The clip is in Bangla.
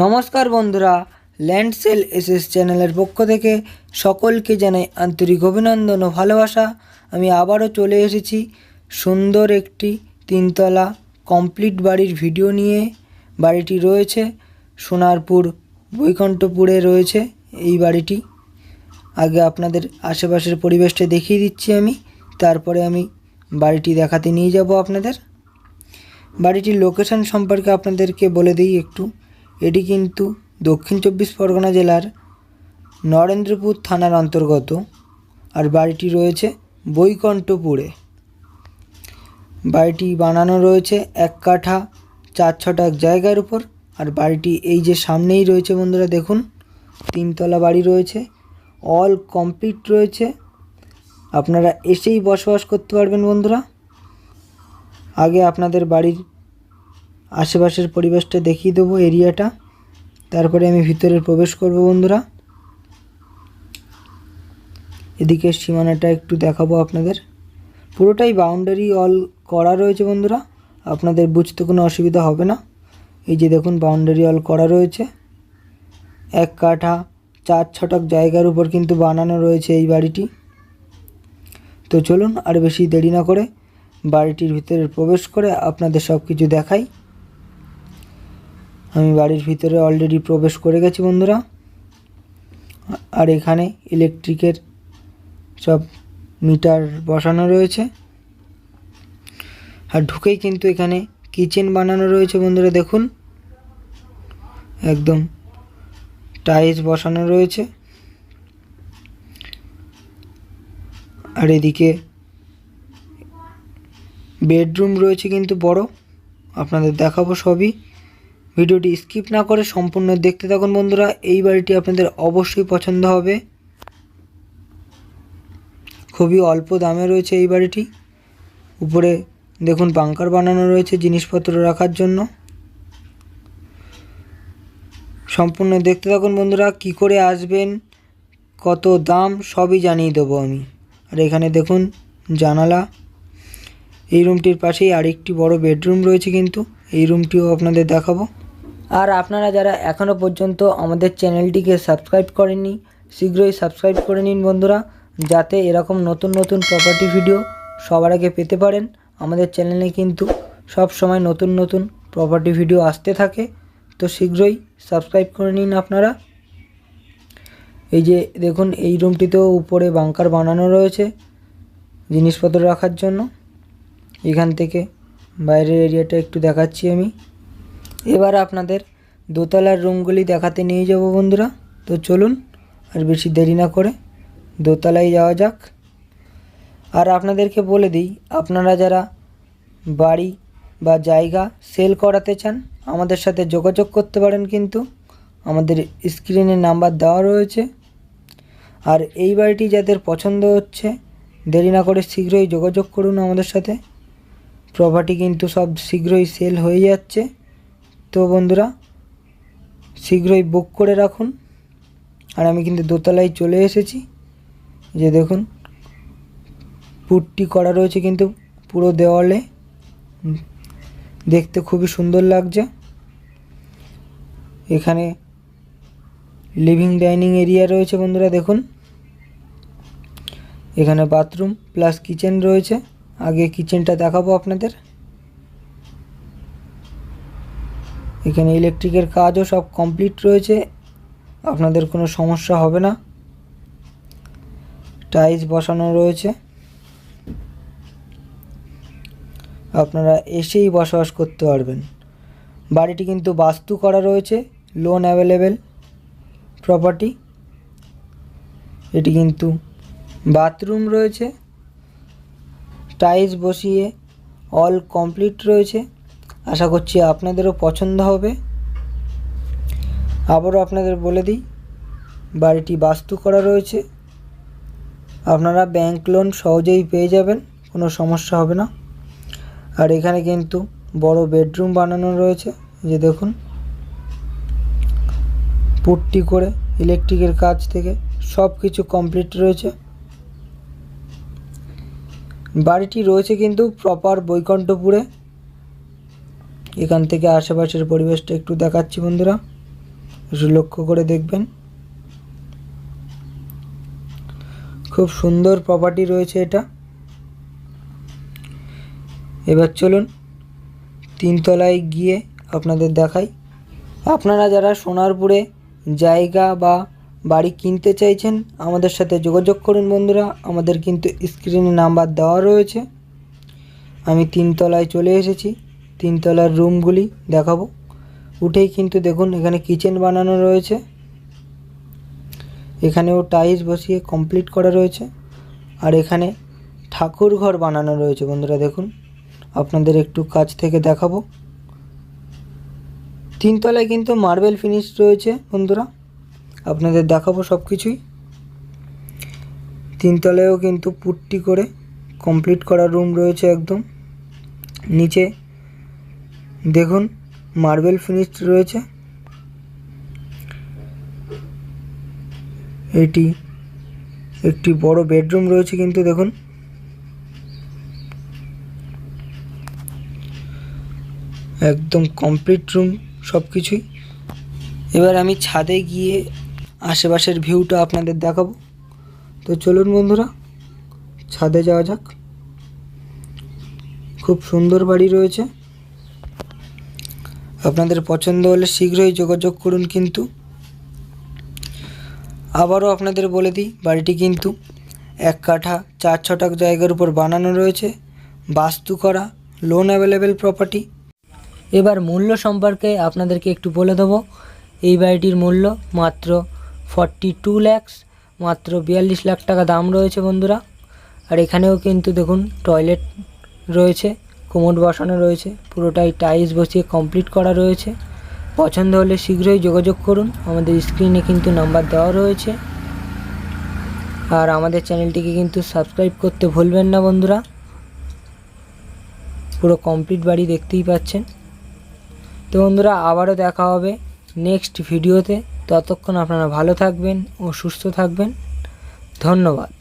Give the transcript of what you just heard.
নমস্কার বন্ধুরা ল্যান্ড সেল এসএস চ্যানেলের পক্ষ থেকে সকলকে জানাই আন্তরিক অভিনন্দন ও ভালোবাসা। আমি আবারও চলে এসেছি সুন্দর একটি তিনতলা কমপ্লিট বাড়ির ভিডিও নিয়ে। বাড়িটি রয়েছে সোনারপুর বৈকণ্ঠপুরে রয়েছে এই বাড়িটি। আগে আপনাদের আশেপাশের পরিবেশটা দেখিয়ে দিচ্ছি আমি, তারপরে আমি বাড়িটি দেখাতে নিয়ে যাব আপনাদের। বাড়িটির লোকেশন সম্পর্কে আপনাদেরকে বলে দিই একটু। এটি কিন্তু দক্ষিণ চব্বিশ পরগনা জেলার নরেন্দ্রপুর থানার অন্তর্গত আর বাড়িটি রয়েছে বৈকণ্ঠপুরে। বাড়িটি বানানো রয়েছে এক কাঠা চার ছটা জায়গার উপর আর বাড়িটি এই যে সামনেই রয়েছে বন্ধুরা দেখুন, তিনতলা বাড়ি রয়েছে অল কমপ্লিট রয়েছে। আপনারা এসেই বসবাস করতে পারবেন বন্ধুরা। আগে আপনাদের বাড়ির আশেপাশের পরিবেশটা দেখিয়ে দেবো এরিয়াটা। তারপরে আমি ভিতরে প্রবেশ করব বন্ধুরা। এদিকে সীমানাটা একটু দেখাবো আপনাদের। পুরোটাই বাউন্ডারি অল করা রয়েছে বন্ধুরা। আপনাদের বুঝতে কোনো অসুবিধা হবে না। এই যে দেখুন বাউন্ডারি অল করা রয়েছে। এক কাঠা চার ছটাক জায়গার উপর কিন্তু বানানো রয়েছে এই বাড়িটি। তো চলুন আর বেশি দেরি না করে বাড়িটির ভিতরে প্রবেশ করে আপনাদের সব কিছু দেখাই। আমি বাড়ির ভিতরে অলরেডি প্রবেশ করে গেছি বন্ধুরা। আর এখানে ইলেকট্রিকের সব মিটার বসানো রয়েছে। আর ঢুকেই কিন্তু এখানে কিচেন বানানো রয়েছে বন্ধুরা, দেখুন। একদম টাইলস বসানো রয়েছে। আর এদিকে বেডরুম রয়েছে কিন্তু বড়। আপনাদের দেখাবো সবই। ভিডিওটি স্কিপ না করে সম্পূর্ণ দেখতে থাকুন বন্ধুরা। এই বাড়িটি আপনাদের অবশ্যই পছন্দ হবে। খুবই অল্প দামে রয়েছে এই বাড়িটি। উপরে দেখুন বাংকার বানানো রয়েছে জিনিসপত্র রাখার জন্য। সম্পূর্ণ দেখতে থাকুন বন্ধুরা, কি করে আসবেন, কত দাম, সবই জানিয়ে দেবো আমি। আর এখানে দেখুন জানালা। এই রুমটির পাশেই আরেকটি বড় বেডরুম রয়েছে কিন্তু, এই রুমটিও আপনাদের দেখাবো। আর আপনারা যারা এখনও পর্যন্ত আমাদের চ্যানেলটিকে সাবস্ক্রাইব করেননি, শীঘ্রই সাবস্ক্রাইব করে নিন বন্ধুরা, যাতে এরকম নতুন নতুন প্রপার্টি ভিডিও সবার আগে পেতে পারেন। আমাদের চ্যানেলে কিন্তু সব সময় নতুন নতুন প্রপার্টি ভিডিও আসতে থাকে, তো শীঘ্রই সাবস্ক্রাইব করে নিন আপনারা। এই যে দেখুন, এই রুমটিতেও উপরে বাংকার বানানো রয়েছে জিনিসপত্র রাখার জন্য। এখান থেকে বাইরের এরিয়াটা একটু দেখাচ্ছি আমি। এবার আপনাদের দোতলার রুমগুলি দেখাতে নিয়ে যাব বন্ধুরা। তো চলুন, আর বেশি দেরি না করে দোতলায় যাওয়া যাক। আর আপনাদেরকে বলে দিই, আপনারা যারা বাড়ি বা জায়গা সেল করাতে চান, আমাদের সাথে যোগাযোগ করতে পারেন কিন্তু। আমাদের স্ক্রিনে নাম্বার দেওয়া রয়েছে। আর এই বাড়িটি যাদের পছন্দ হচ্ছে, দেরি না করে শীঘ্রই যোগাযোগ করুন আমাদের সাথে। প্রপার্টি কিন্তু সব শীঘ্রই সেল হয়ে যাচ্ছে। তো বন্ধুরা, শীঘ্রই বুক করে রাখুন। আর আমি কিন্তু দোতলায় চলে এসেছি। যে দেখুন, পুটটি করা রয়েছে কিন্তু পুরো দেওয়ালে। দেখতে খুবই সুন্দর লাগছে। এখানে লিভিং ডাইনিং এরিয়া রয়েছে বন্ধুরা, দেখুন। এখানে বাথরুম প্লাস কিচেন রয়েছে। আগে কিচেনটা দেখাবো আপনাদের। এখানে ইলেকট্রিকের কাজও সব কমপ্লিট রয়েছে। আপনাদের কোনো সমস্যা হবে না। টাইলস বসানো রয়েছে। আপনারা এসেই বসবাস করতে পারবেন। বাড়িটি কিন্তু বাস্তু করা রয়েছে লোন অ্যাভেলেবেল প্রপার্টি এটি কিন্তু বাথরুম রয়েছে। টাইলস বসিয়ে অল কমপ্লিট রয়েছে। আশা করছি আপনাদেরও পছন্দ হবে। আবারও আপনাদের বলে দিই, বাড়িটি বাস্তু করা রয়েছে। আপনারা ব্যাংক লোন সহজেই পেয়ে যাবেন, কোনো সমস্যা হবে না। আর এখানে কিন্তু বড় বেডরুম বানানো রয়েছে, যে দেখুন। পুট্টি করে ইলেকট্রিকের কাজ থেকে সব কিছু কমপ্লিট রয়েছে। বাড়িটি রয়েছে কিন্তু প্রপার বৈকণ্ঠপুরে। এখান থেকে আশেপাশের পরিবেশটা একটু দেখাচ্ছি বন্ধুরা। একটু লক্ষ্য করে দেখবেন। খুব সুন্দর প্রপার্টি রয়েছে এটা। এবার চলুন তিনতলায় গিয়ে আপনাদের দেখাই। আপনারা যারা সোনারপুরে জায়গা বা বাড়ি কিনতে চাইছেন, আমাদের সাথে যোগাযোগ করুন বন্ধুরা। আমাদের কিন্তু স্ক্রিনে নাম্বার দেওয়া রয়েছে। আমি তিনতলায় চলে এসেছি। তিনতলার রুমগুলি দেখাবো। উঠেই কিন্তু দেখুন এখানে কিচেন বানানো রয়েছে। এখানেও টাইলস বসিয়ে কমপ্লিট করা রয়েছে। আর এখানে ঠাকুর ঘর বানানো রয়েছে বন্ধুরা দেখুন। আপনাদের একটু কাছ থেকে দেখাবো। তিনতলায় কিন্তু মার্বেল ফিনিশ রয়েছে বন্ধুরা। আপনাদের দেখাবো সব কিছুই তিনতলায়ও কিন্তু পুট্টি করে কমপ্লিট করা রুম রয়েছে একদম। নিচে দেখুন মার্বেল ফিনিশ রয়েছে। এটি একটি বড় বেডরুম রয়েছে কিন্তু দেখুন। একদম কমপ্লিট রুম সব কিছুই এবার আমি ছাদে গিয়ে আশেপাশের ভিউটা আপনাদের দেখাবো। তো চলুন বন্ধুরা, ছাদে যাওয়া যাক। খুব সুন্দর বাড়ি রয়েছে। আপনাদের পছন্দ হলে শীঘ্রই যোগাযোগ করুন কিন্তু। আবারও আপনাদের বলে দিই, বাড়িটি কিন্তু এক কাঠা চার ছটাক জায়গার উপর বানানো রয়েছে। বাস্তু করা লোন অ্যাভেলেবেল প্রপার্টি এবার মূল্য সম্পর্কে আপনাদেরকে একটু বলে দেবো। এই বাড়িটির মূল্য মাত্র ফর্টি টু ল্যাক্স মাত্র বিয়াল্লিশ লাখ টাকা দাম রয়েছে বন্ধুরা। আর এখানেও কিন্তু দেখুন টয়লেট রয়েছে। কোমোড বসানো রয়েছে। পুরোটাই টাইলস বসিয়ে কমপ্লিট করা রয়েছে। পছন্দ হলে শীঘ্রই যোগাযোগ করুন। আমাদের স্ক্রিনে কিন্তু নাম্বার দেওয়া রয়েছে। আর আমাদের চ্যানেলটিকে কিন্তু সাবস্ক্রাইব করতে ভুলবেন না বন্ধুরা। পুরো কমপ্লিট বাড়ি দেখতেই পাচ্ছেন। তো বন্ধুরা, আবারও দেখা হবে নেক্সট ভিডিওতে ততক্ষণ আপনারা ভালো থাকবেন ও সুস্থ থাকবেন। ধন্যবাদ।